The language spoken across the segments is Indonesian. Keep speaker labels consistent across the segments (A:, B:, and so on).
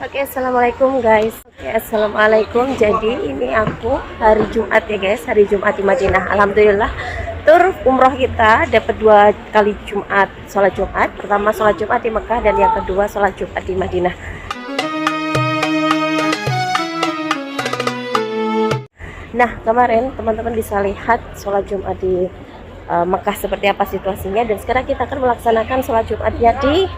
A: Oke, assalamualaikum guys. Oke, assalamualaikum. Jadi ini aku hari Jumat ya guys, hari Jumat di Madinah. Alhamdulillah tur umroh kita dapat dua kali Jumat, sholat Jumat. Pertama sholat Jumat di Mekah dan yang kedua sholat Jumat di Madinah. Nah kemarin teman-teman bisa lihat sholat Jumat di uh, Mekah seperti apa situasinya dan sekarang kita akan melaksanakan sholat Jumatnya di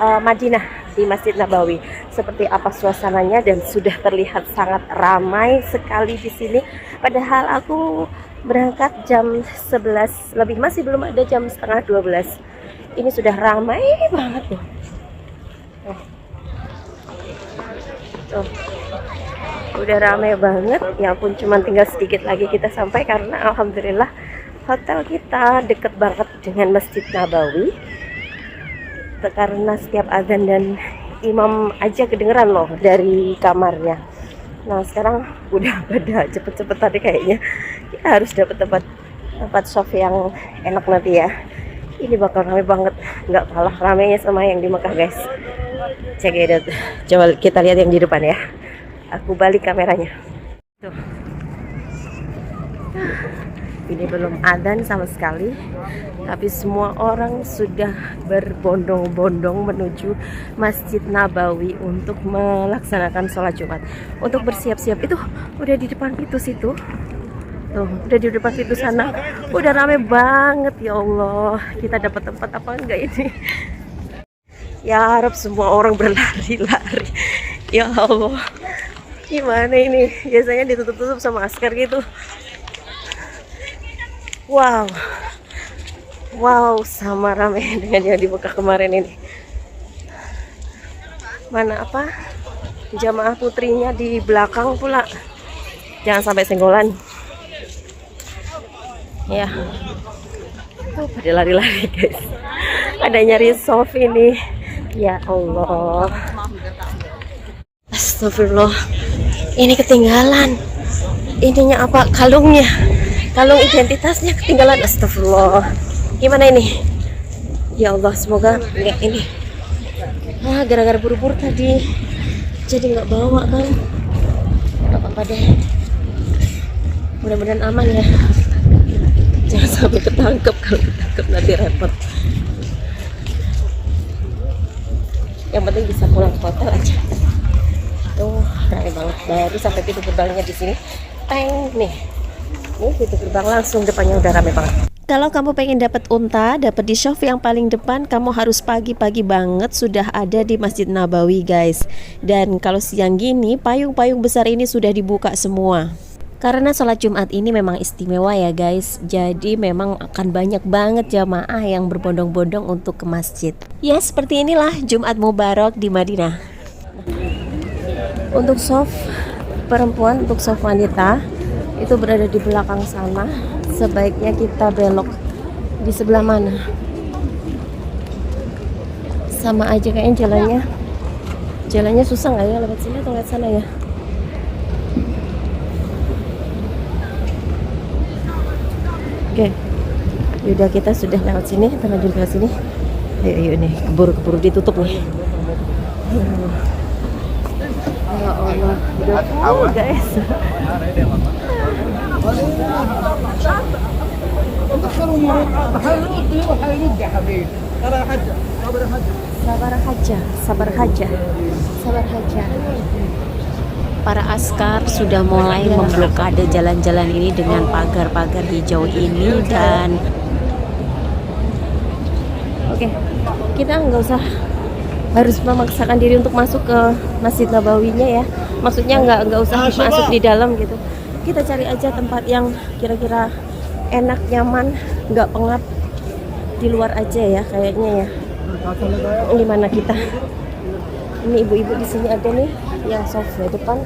A: uh, Madinah di Masjid Nabawi. Seperti apa suasananya dan sudah terlihat sangat ramai sekali di sini. Padahal aku berangkat jam 11 lebih masih belum ada jam setengah 12. Ini sudah ramai banget tuh. Tuh. Udah ramai banget. Ya pun cuma tinggal sedikit lagi kita sampai karena alhamdulillah hotel kita deket banget dengan Masjid Nabawi karena setiap azan dan imam aja kedengeran loh dari kamarnya. Nah sekarang udah pada cepet-cepet tadi kayaknya. Kita harus dapat tempat tempat soft yang enak nanti ya. Ini bakal rame banget. Nggak kalah ramenya sama yang di Mekah guys. It out coba kita lihat yang di depan ya. Aku balik kameranya. Tuh ini belum adzan sama sekali. Tapi semua orang sudah berbondong-bondong menuju Masjid Nabawi untuk melaksanakan sholat Jumat. Untuk bersiap-siap. Itu udah di depan pintu situ. Tuh udah di depan pintu sana. Udah rame banget ya Allah. Kita dapat tempat apa enggak ini? Ya harap semua orang berlari-lari. Ya Allah. Gimana ini? Biasanya ditutup-tutup sama masker gitu Wow. Wow, sama rame dengan yang dibuka kemarin ini. Mana apa? Jamaah putrinya di belakang pula. Jangan sampai senggolan. Ya. Oh, pada lari-lari, guys. Ada nyari soft ini. Ya Allah. Astagfirullah. Ini ketinggalan. Ininya apa? Kalungnya kalung identitasnya ketinggalan astagfirullah. Gimana ini? Ya Allah semoga nggak ini. Ah gara-gara buru-buru tadi. Jadi nggak bawa kan nggak apa-apa deh. Mudah-mudahan aman ya. Jangan sampai ketangkep kalau ketangkep nanti repot. Yang penting bisa pulang ke hotel aja. Tuh ramai banget. Baru sampai pintu gerbangnya di sini. Teng nih nih pintu gerbang langsung depannya udah rame banget kalau kamu pengen dapat unta, dapat di shop yang paling depan, kamu harus pagi-pagi banget sudah ada di Masjid Nabawi, guys. Dan kalau siang gini, payung-payung besar ini sudah dibuka semua. Karena sholat Jumat ini memang istimewa ya guys Jadi memang akan banyak banget jamaah yang berbondong-bondong untuk ke masjid Ya seperti inilah Jumat Mubarak di Madinah Untuk soft perempuan, untuk soft wanita itu berada di belakang sana. Sebaiknya kita belok. Di sebelah mana? Sama aja kayaknya jalannya. Jalannya susah nggak ya? Lewat sini atau lewat sana ya? Oke. Yaudah kita sudah lewat sini. Kita maju ke sini. Ayo ayo nih keburu keburu ditutup nih. Ya Allah. Udah full guys Sabar haja, sabar haja, sabar haja. Para askar sudah mulai memblokade jalan-jalan ini dengan pagar-pagar hijau ini dan Oke, kita nggak usah harus memaksakan diri untuk masuk ke Masjid Nabawinya ya. Maksudnya nggak nggak usah masuk di dalam gitu kita cari aja tempat yang kira-kira enak nyaman nggak pengap di luar aja ya kayaknya ya. Ini mana kita? Ini ibu-ibu di sini ada nih yang soft ya depan.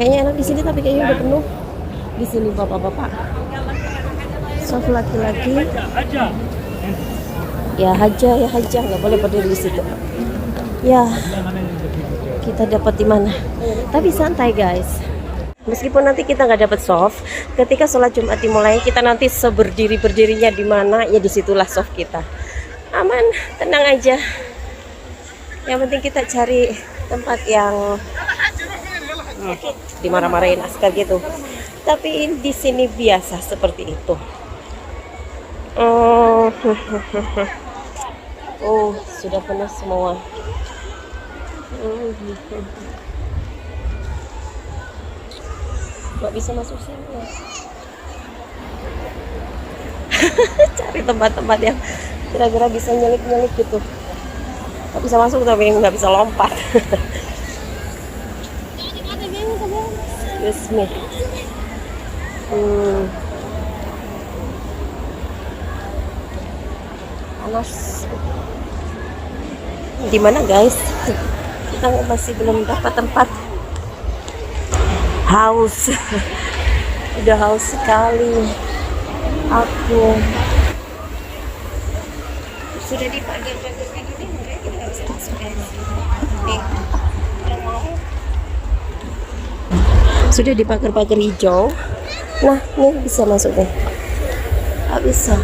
A: Kayaknya enak di sini tapi kayaknya udah penuh. Di sini bapak-bapak. Soft laki-laki. Ya haja ya haja. Nggak boleh berdiri di situ. Ya kita dapat di mana? Tapi santai guys Meskipun nanti kita nggak dapat soft, ketika sholat Jumat dimulai kita nanti seberdiri berdirinya di mana ya di situlah soft kita. Aman, tenang aja. yang penting kita cari tempat yang hmm, dimarah-marahin askar gitu tapi di sini biasa seperti itu oh, oh sudah penuh semua nggak bisa masuk sini ya. cari tempat-tempat yang kira-kira bisa nyelip-nyelip gitu. Nggak bisa masuk tapi nggak bisa lompat? Excuse me. Hmm. panas. Di mana guys? Kita masih belum dapat tempat haus. Udah haus sekali. Aku. Sudah kayak gini enggak? Kita nggak bisa masuk sudah dipagar-pagar hijau. Nah ini bisa masuk deh. Nggak bisa.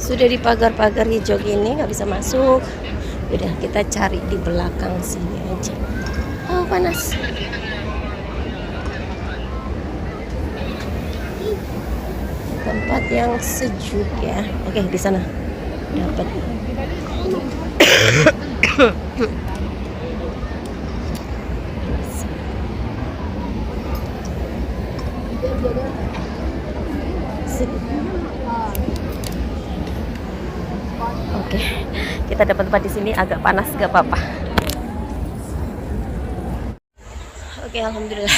A: Sudah dipagar-pagar hijau gini nggak bisa masuk. Udah kita cari di belakang sini aja. Oh panas tempat yang sejuk ya oke di sana dapat Oke, kita dapat tempat di sini agak panas gak apa-apa. Oke, alhamdulillah.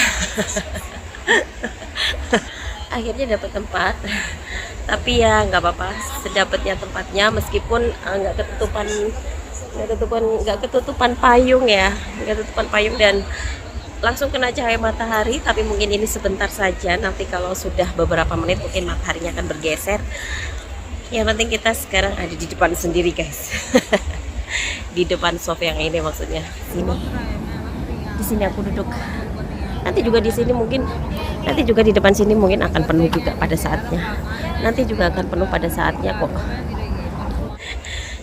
A: Akhirnya dapat tempat. Tapi ya nggak apa-apa, sedapatnya tempatnya meskipun eh, nggak ketutupan nggak ketutupan nggak ketutupan payung ya, nggak ketutupan payung dan langsung kena cahaya matahari tapi mungkin ini sebentar saja. Nanti kalau sudah beberapa menit mungkin mataharinya akan bergeser. Yang penting kita sekarang ada di depan sendiri guys. Di depan sofa yang ini maksudnya. Sini. Di sini aku duduk nanti juga di sini mungkin nanti juga di depan sini mungkin akan penuh juga pada saatnya. Nanti juga akan penuh pada saatnya kok.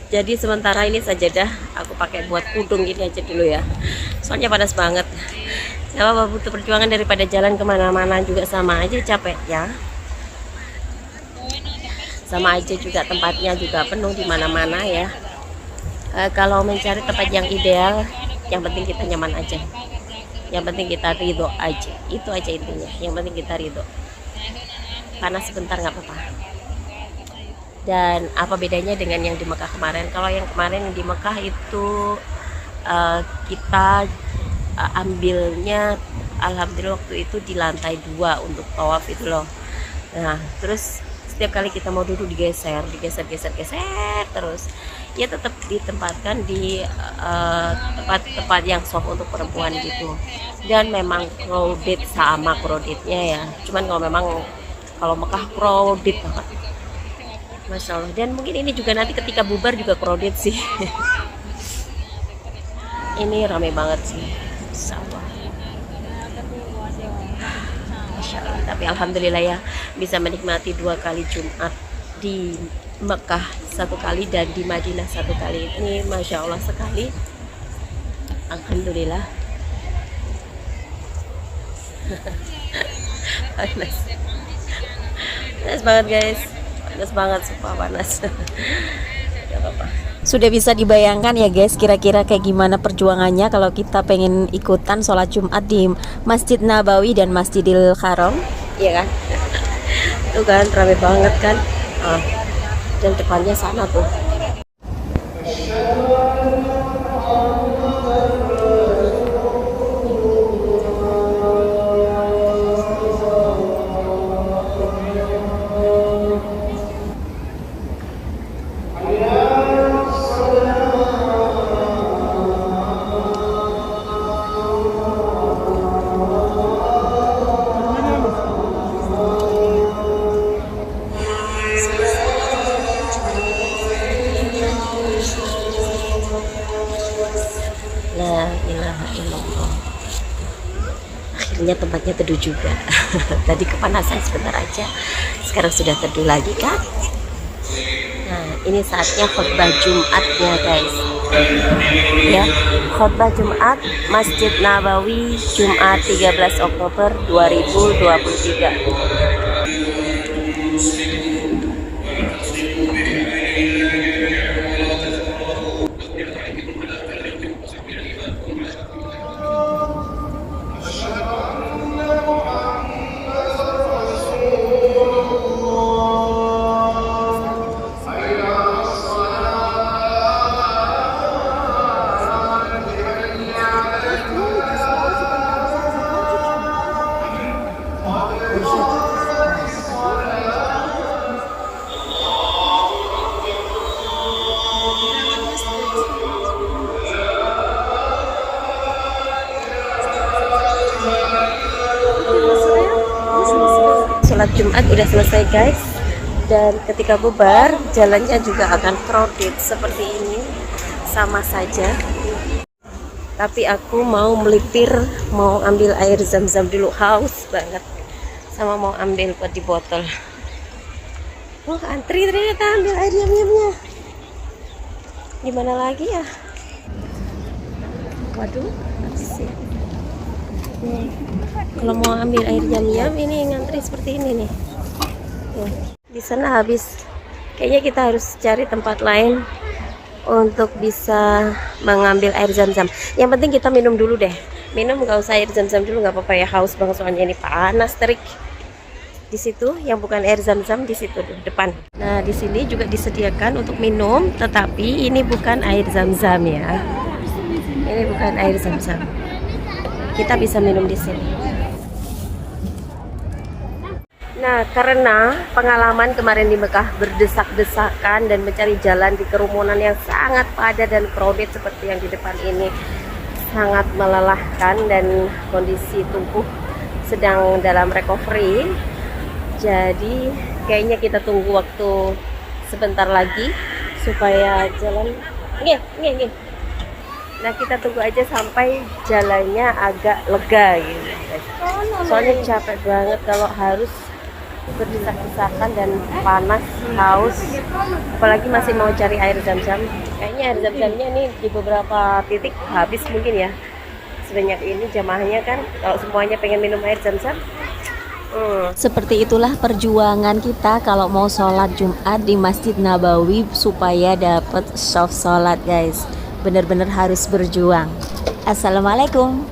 A: Jadi sementara ini saja dah aku pakai buat kudung gini aja dulu ya. Soalnya panas banget. Gak apa butuh perjuangan daripada jalan ke mana-mana juga sama aja capek ya. Sama aja juga tempatnya juga penuh di mana-mana ya. E, kalau mencari tempat yang ideal yang penting kita nyaman aja yang penting kita ridho aja. Itu aja intinya. Yang penting kita ridho. Panas sebentar nggak apa-apa. Dan apa bedanya dengan yang di Mekah kemarin? Kalau yang kemarin di Mekah itu uh, kita uh, ambilnya alhamdulillah waktu itu di lantai dua untuk tawaf itu loh. Nah terus setiap kali kita mau duduk digeser digeser geser geser terus ya tetap ditempatkan di tempat-tempat uh, yang soft untuk perempuan gitu. Dan memang crowded sama crowdednya ya. Cuman kalau memang kalau Mekah crowded banget. Masya Allah. Dan mungkin ini juga nanti ketika bubar juga crowded sih. Ini rame banget sih. Sawah Masya Allah. Tapi Alhamdulillah ya bisa menikmati dua kali Jumat di Mekah satu kali dan di Madinah satu kali. Ini Masya Allah sekali. Alhamdulillah. Panas. Panas banget guys. Panas banget sumpah panas. Gak apa-apa.
B: Sudah bisa dibayangkan ya guys kira-kira kayak gimana perjuangannya kalau kita pengen ikutan sholat Jumat di Masjid Nabawi dan Masjidil Haram?
A: Iya kan? Tuh kan rame banget kan? Ah. Dan depannya sana tuh. Akhirnya tempatnya teduh juga. Tadi kepanasan sebentar aja. Sekarang sudah teduh lagi kan? Nah, ini saatnya khutbah Jumatnya, guys. ya khutbah Jumat Masjid Nabawi Jumat 13 Oktober 2023 sholat Jumat udah selesai guys. Dan ketika bubar jalannya juga akan crowded seperti ini. Sama saja. Tapi aku mau melipir mau ambil air zam-zam dulu. Haus banget. Sama mau ambil buat di botol. Wah antri ternyata ambil air yam-yamnya gimana lagi ya? Waduh asik Kalau mau ambil air yam-yam ini ngantri seperti ini nih. Nih, di sana habis. Kayaknya kita harus cari tempat lain untuk bisa mengambil air zam-zam. Yang penting kita minum dulu deh. Minum nggak usah air zam-zam dulu nggak apa-apa ya. Haus banget soalnya ini panas terik. Di situ yang bukan air zam-zam di situ depan. Nah di sini juga disediakan untuk minum tetapi ini bukan air zam-zam ya. Ini bukan air zam-zam kita bisa minum di sini. Nah, karena pengalaman kemarin di Mekah berdesak-desakan dan mencari jalan di kerumunan yang sangat padat dan crowded seperti yang di depan ini sangat melelahkan dan kondisi tubuh sedang dalam recovery. Jadi, kayaknya kita tunggu waktu sebentar lagi supaya jalan Nggih, nggih, nggih. Nah kita tunggu aja sampai jalannya agak lega gitu. guys. Soalnya capek banget kalau harus berdesak-desakan dan panas, haus. Apalagi masih mau cari air zam-zam. Kayaknya air zam-zamnya ini di beberapa titik habis mungkin ya. Sebanyak ini jamaahnya kan kalau semuanya pengen minum air zam-zam. Hmm.
B: Seperti itulah perjuangan kita kalau mau sholat Jumat di Masjid Nabawi supaya dapat soft sholat guys. Bener-bener harus berjuang. Assalamualaikum.